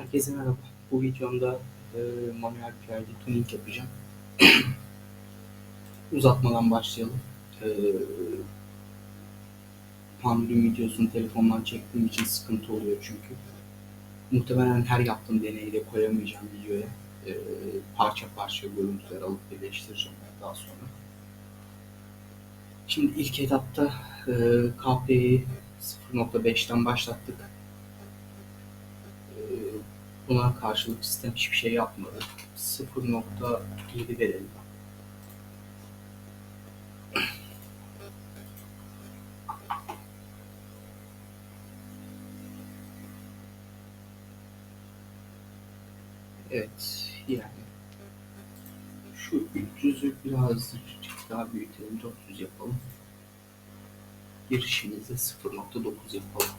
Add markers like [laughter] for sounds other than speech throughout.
Herkese merhaba. Bu videomda e, manuel PID tuning yapacağım. [clears throat] Uzatmadan başlayalım. E, Pandüm videosunu telefondan çektiğim için sıkıntı oluyor çünkü. Muhtemelen her yaptığım deneyi de koyamayacağım videoya. E, parça parça görüntüler alıp birleştireceğim daha sonra. Şimdi ilk etapta e, KP'yi 0.5'ten başlattık. Buna karşılık sistem hiçbir şey yapmadı. 0.7 verelim. Evet, yani şu 300'ü birazcık daha büyütelim, 400 yapalım. Girişimizi 0.9 yapalım.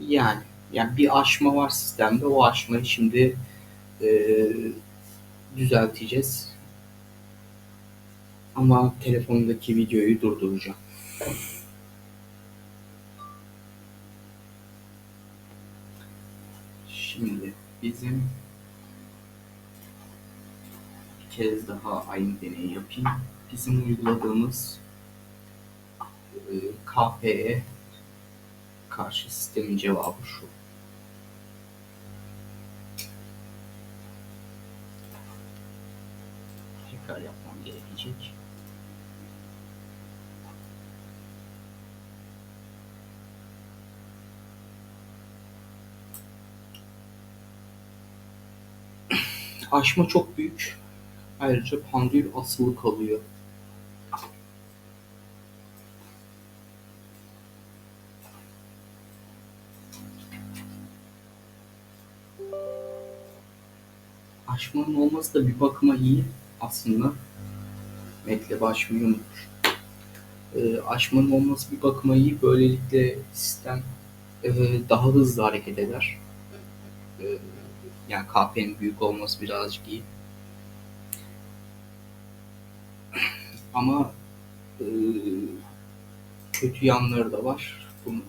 Yani, yani bir aşma var sistemde. O aşmayı şimdi e, düzelteceğiz. Ama telefondaki videoyu durduracağım. Şimdi bizim bir kez daha aynı deneyi yapayım. Bizim uyguladığımız e, KP'ye karşı sistemin cevabı şu. Tekrar yapmam gerekecek. Aşma çok büyük. Ayrıca pandül asılı kalıyor. Aşmanın olması da bir bakıma iyi aslında. Metle unutmuş. E, aşmanın olması bir bakıma iyi. Böylelikle sistem e, daha hızlı hareket eder. E, yani KP'nin büyük olması birazcık iyi. Ama e, kötü yanları da var. Bunu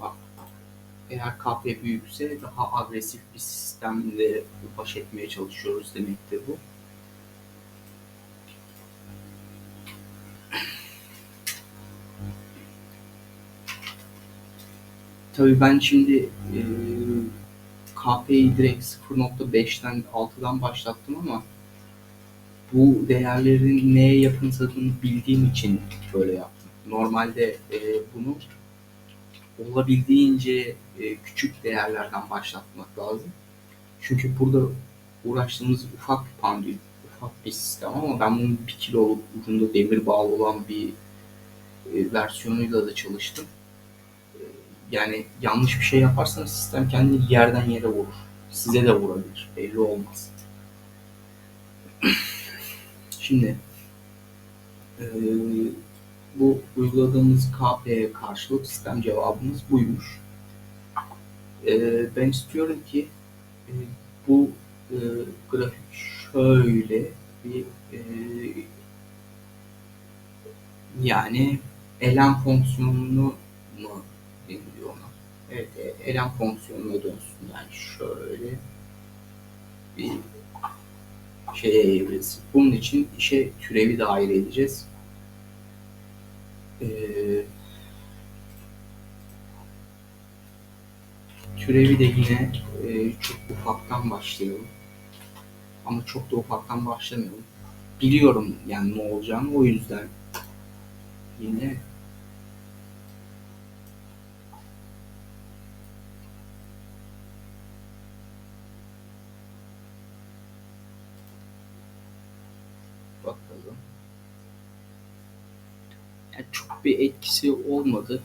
eğer KP büyükse daha agresif bir sistemle baş etmeye çalışıyoruz demektir bu. Tabii ben şimdi e, KP'yi direkt 0.5'ten 6'dan başlattım ama bu değerlerin neye yakınsadığını bildiğim için böyle yaptım. Normalde e, bunu olabildiğince e, küçük değerlerden başlatmak lazım. Çünkü burada uğraştığımız ufak bir pandül, ufak bir sistem ama ben bunun bir kilo ucunda demir bağlı olan bir e, versiyonuyla da çalıştım. E, yani yanlış bir şey yaparsanız sistem kendini yerden yere vurur. Size de vurabilir. Belli olmaz. [clears throat] Şimdi e, bu uyguladığımız KP'ye karşılık sistem cevabımız buymuş. E, ben istiyorum ki e, bu e, grafik şöyle bir e, yani elem fonksiyonunu mu deniliyor ona? Evet, e, elem fonksiyonuna dönsün. Yani şöyle bir şeye evrilsin. Bunun için işe türevi dahil edeceğiz. Ee, türevi de yine e, çok ufaktan başlayalım. Ama çok da ufaktan başlamayalım. Biliyorum yani ne olacağını o yüzden yine bakalım. Yani çok bir etkisi olmadı.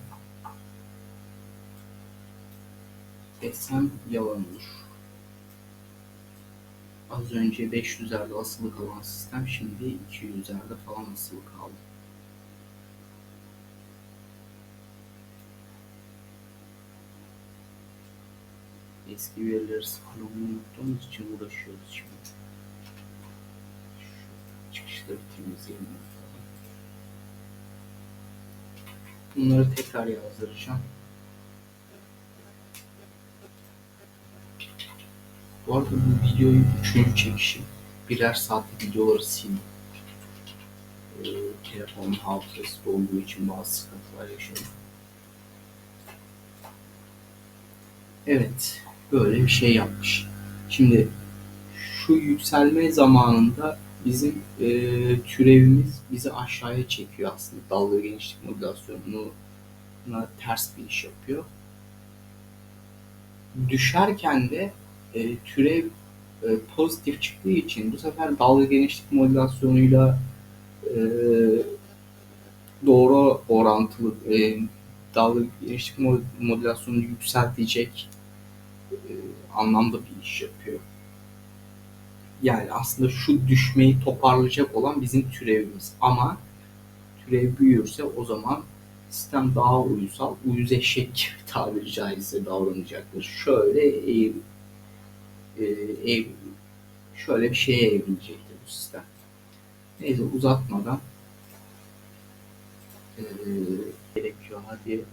Desem yalan olur. Az önce 500'lerde asılı kalan sistem şimdi 200'lerde falan asılı kaldı. Eski verileri sıfırlamayı unuttuğumuz için uğraşıyoruz şimdi. çıkışları temizleyelim. Bunları tekrar yazdıracağım. Bu arada bu videoyu üçüncü çekişim. Birer saatlik videoları sildim. Ee, telefonun hafızası dolduğu için bazı sıkıntılar yaşadım. Evet, böyle bir şey yapmış. Şimdi şu yükselme zamanında bizim e, türevimiz bizi aşağıya çekiyor aslında. Dalga genişlik modülasyonuna ters bir iş yapıyor. Düşerken de e, türev e, pozitif çıktığı için bu sefer dalga genişlik modülasyonuyla e, doğru orantılı e, dalga genişlik modülasyonunu yükseltecek e, anlamda bir iş yapıyor. Yani aslında şu düşmeyi toparlayacak olan bizim türevimiz. Ama türev büyürse o zaman sistem daha uysal, uyuz eşek [laughs] tabiri caizse davranacaktır. Şöyle eğ, e, şöyle bir şeye evrilecektir bu sistem. Neyse uzatmadan gerekiyor. Hadi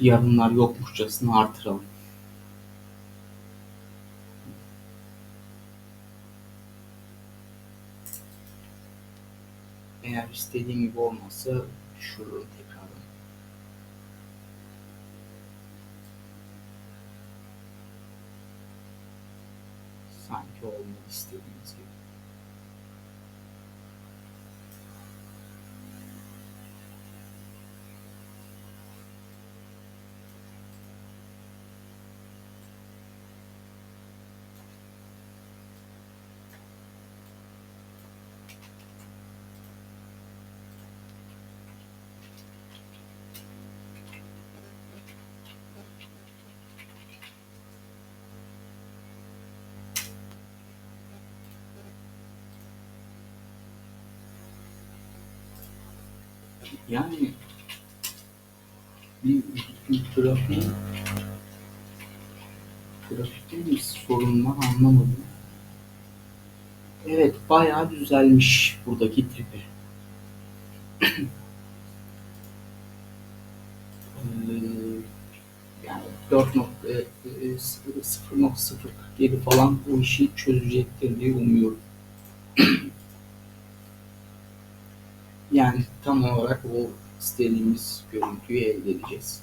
yarınlar yokmuşçasına artıralım. Eğer istediğim gibi olmazsa düşürürüm tekrardan. Sanki olmadı istediğimiz gibi. Yani bir, bir trafiğin trafikte bir sorun anlamadım. Evet bayağı düzelmiş buradaki tripi. [clears throat] yani 4.0.07 falan bu işi çözecektir diye umuyorum. [clears throat] Yani tam olarak o istediğimiz görüntüyü elde edeceğiz.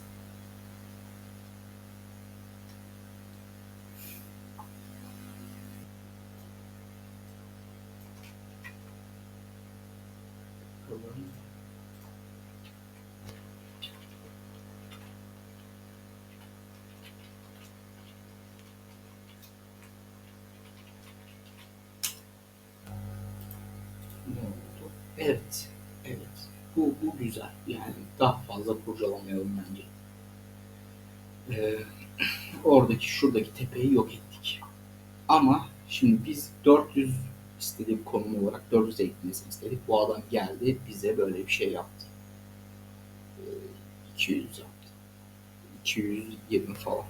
Evet. Bu, bu güzel. Yani daha fazla kurcalamayalım bence. Ee, oradaki şuradaki tepeyi yok ettik. Ama şimdi biz 400 istediğim konum olarak 400 eklemesini istedik. Bu adam geldi bize böyle bir şey yaptı. Ee, 200 yaptı. 220 falan.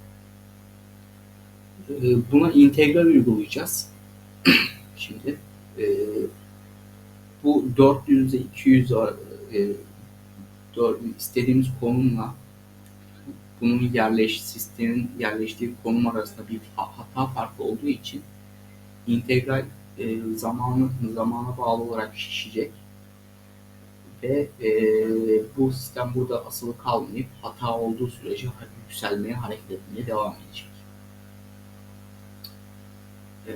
Ee, buna integral uygulayacağız. [clears throat] şimdi e, bu 400 ile 200 e, istediğimiz konumla bunun yerleş sistemin yerleştiği konum arasında bir hata farklı olduğu için integral e, zamanı zamana bağlı olarak şişecek ve e, bu sistem burada asılı kalmayıp hata olduğu sürece yükselmeye hareket etmeye devam edecek. E,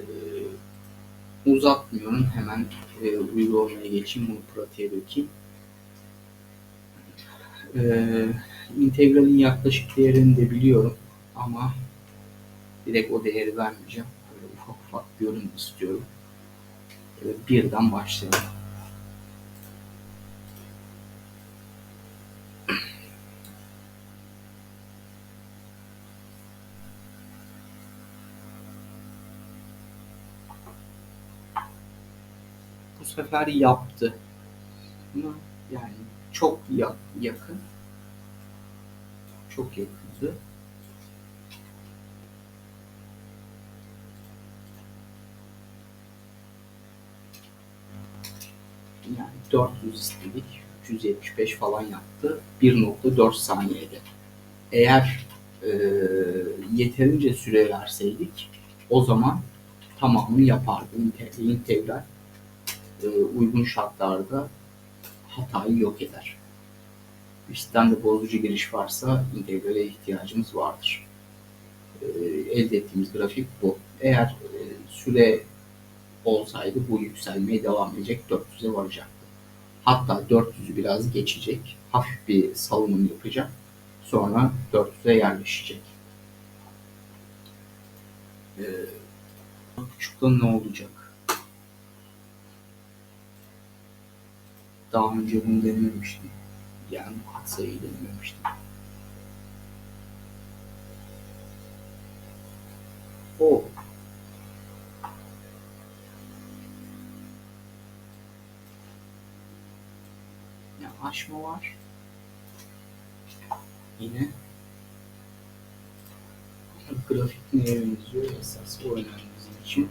uzatmıyorum. Hemen e, uygulamaya geçeyim. Bunu pratiğe dökeyim. E, integralin yaklaşık değerini de biliyorum. Ama direkt o değeri vermeyeceğim. Böyle ufak ufak görün istiyorum. E, birden başlayalım. bu sefer yaptı. Yani çok yakın. Çok yakındı. Yani 400 istedik. 375 falan yaptı. 1.4 saniyede. Eğer e, yeterince süre verseydik o zaman tamamını yapardı. İnte- İntegral e, uygun şartlarda hatayı yok eder. Üstten de bozucu giriş varsa integrale ihtiyacımız vardır. E, elde ettiğimiz grafik bu. Eğer e, süre olsaydı bu yükselmeye devam edecek 400'e varacaktı. Hatta 400'ü biraz geçecek. Hafif bir salınım yapacak. Sonra 400'e yerleşecek. Ee, buçukta ne olacak? Daha önce bunu denememiştim. Yani bu katsayıyı denememiştim. O. Ya aşma var. Yine. Grafik neye benziyor? Esas o önemli bizim için.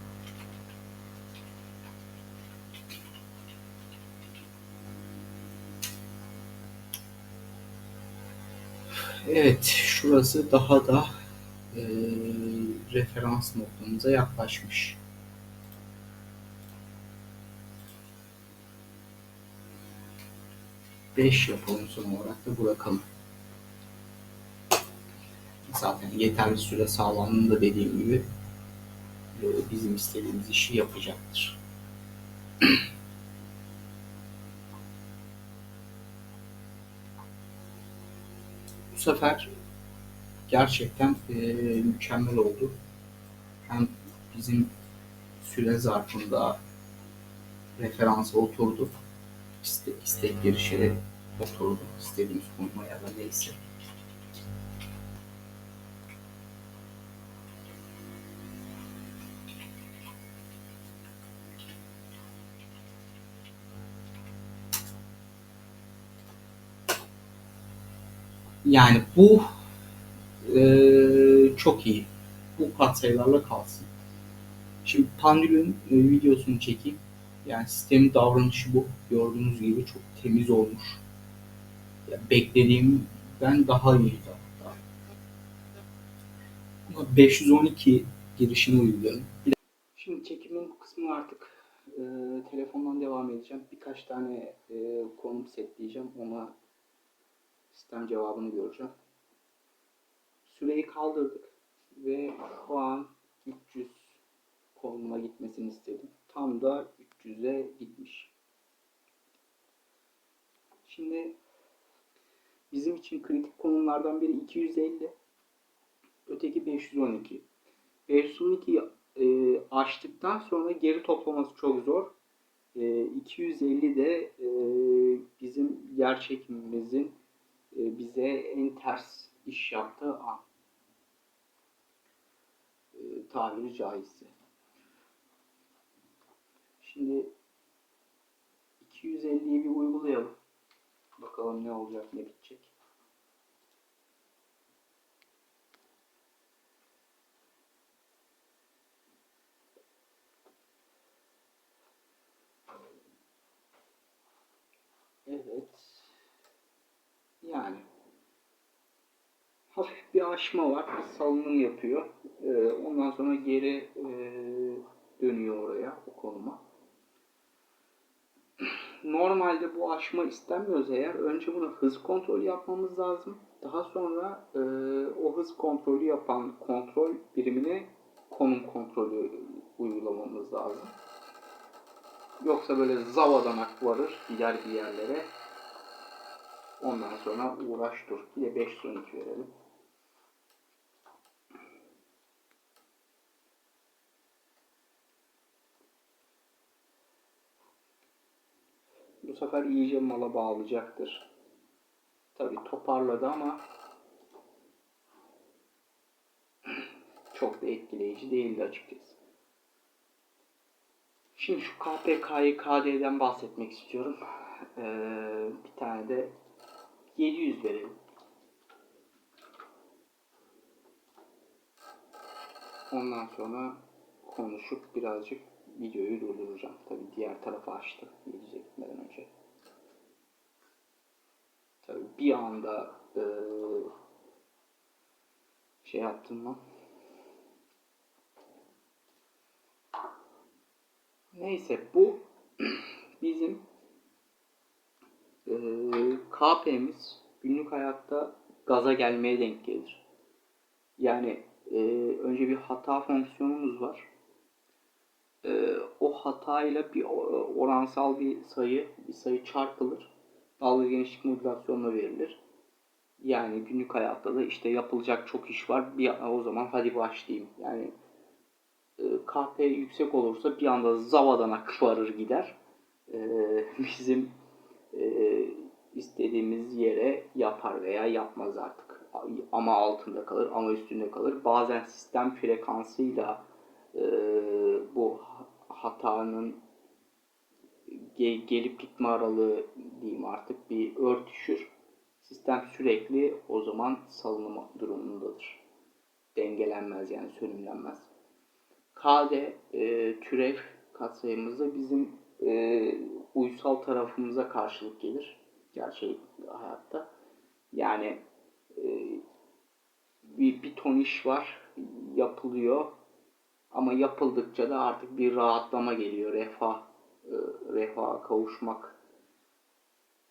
Evet, şurası daha da e, referans noktamıza yaklaşmış. Beş yapalım son olarak da bırakalım. Zaten yeterli süre sağlandığında dediğim gibi e, bizim istediğimiz işi yapacaktır. [clears throat] sefer gerçekten e, mükemmel oldu. Hem bizim süre zarfında referansa oturdu. İste, istek girişleri oturdu. istediğimiz konuma ya da neyse. Yani bu eee, çok iyi. Bu katsayılarla kalsın. Şimdi Pandül'ün e, videosunu çekeyim. Yani sistemin davranışı bu. Gördüğünüz gibi çok temiz olmuş. Ya beklediğimden daha iyiydi hatta. Ama 512 girişini de- Şimdi çekimin bu kısmını artık e, telefondan devam edeceğim. Birkaç tane e, konum setleyeceğim. Ona sistem cevabını göreceğim. Süreyi kaldırdık ve şu an 300 konumuna gitmesini istedim. Tam da 300'e gitmiş. Şimdi bizim için kritik konumlardan biri 250, öteki 512. 512'yi e, açtıktan sonra geri toplaması çok zor. E, 250 de e, bizim yer çekimimizin e, bize en ters iş yaptığı an. E, tabiri caizse. Şimdi 250'yi bir uygulayalım. Bakalım ne olacak, ne bitecek. Evet. Yani hafif bir aşma var. Salınım yapıyor. Ee, ondan sonra geri e, dönüyor oraya, o konuma. Normalde bu aşma istenmiyorsa eğer önce bunu hız kontrolü yapmamız lazım. Daha sonra e, o hız kontrolü yapan kontrol birimine konum kontrolü uygulamamız lazım. Yoksa böyle zavadanak varır gider bir yerlere. Ondan sonra uğraş dur. Bir de 5 son 2 verelim. Bu sefer iyice mala bağlayacaktır. Tabi toparladı ama çok da etkileyici değildi açıkçası. Şimdi şu KPK'yı KD'den bahsetmek istiyorum. Ee, bir tane de 700 verelim. Ondan sonra konuşup birazcık videoyu durduracağım. Tabi diğer tarafı açtı Yeliz'e gitmeden önce. Tabi bir anda e, şey yaptım mı? Neyse bu [clears throat] bizim e, KP'miz günlük hayatta gaza gelmeye denk gelir. Yani e, önce bir hata fonksiyonumuz var. E, o hatayla bir o- oransal bir sayı, bir sayı çarpılır. Dalga genişlik modülasyonla verilir. Yani günlük hayatta da işte yapılacak çok iş var. Bir o zaman hadi başlayayım. Yani e, KP yüksek olursa bir anda zavadana kıvarır gider. E, [laughs] bizim e, istediğimiz yere yapar veya yapmaz artık. Ama altında kalır, ama üstünde kalır. Bazen sistem frekansıyla e, bu hatanın ge- gelip gitme aralığı diyeyim artık bir örtüşür. Sistem sürekli o zaman salınma durumundadır. Dengelenmez yani sönümlenmez. KD e, türev katsayımızda bizim e, uysal tarafımıza karşılık gelir gerçek hayatta. Yani e, bir, bir ton iş var yapılıyor ama yapıldıkça da artık bir rahatlama geliyor. Refah, e, refaha kavuşmak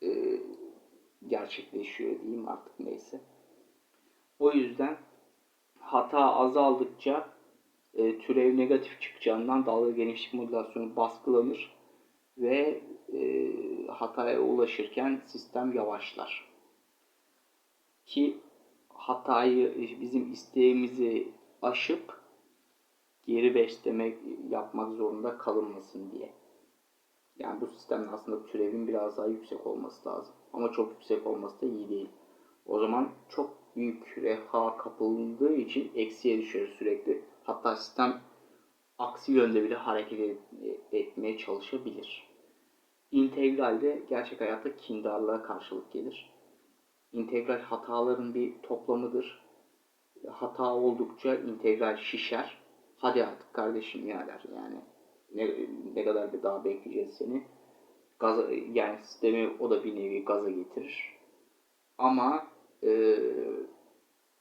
e, gerçekleşiyor diyeyim artık neyse. O yüzden hata azaldıkça e, türev negatif çıkacağından dalga genişlik modülasyonu baskılanır ve e, hataya ulaşırken sistem yavaşlar. Ki hatayı bizim isteğimizi aşıp geri beslemek yapmak zorunda kalınmasın diye. Yani bu sistemin aslında türevin biraz daha yüksek olması lazım. Ama çok yüksek olması da iyi değil. O zaman çok büyük refaha kapıldığı için eksiye düşer sürekli. Hatta sistem aksi yönde bile hareket et- etmeye çalışabilir. İntegralde gerçek hayatta kindarlığa karşılık gelir. İntegral hataların bir toplamıdır. Hata oldukça integral şişer. Hadi artık kardeşim ya der yani. Ne, ne kadar bir daha bekleyeceğiz seni. Gaza, yani sistemi o da bir nevi gaza getirir. Ama e,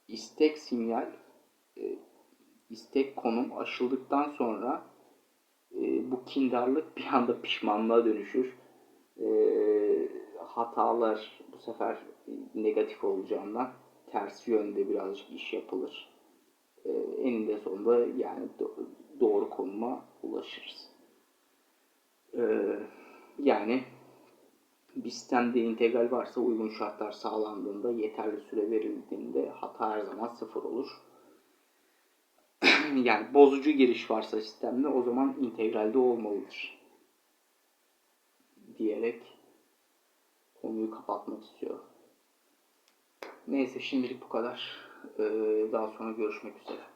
istek sinyal e, istek konum aşıldıktan sonra e, bu kindarlık bir anda pişmanlığa dönüşür. E, hatalar bu sefer negatif olacağından ters yönde birazcık iş yapılır. E, eninde sonunda yani do- doğru konuma ulaşırız. E, yani bir sistemde integral varsa uygun şartlar sağlandığında yeterli süre verildiğinde hata her zaman sıfır olur. [clears throat] yani bozucu giriş varsa sistemde o zaman integralde olmalıdır. Diyerek konuyu kapatmak istiyorum. Neyse şimdilik bu kadar. Ee, daha sonra görüşmek üzere.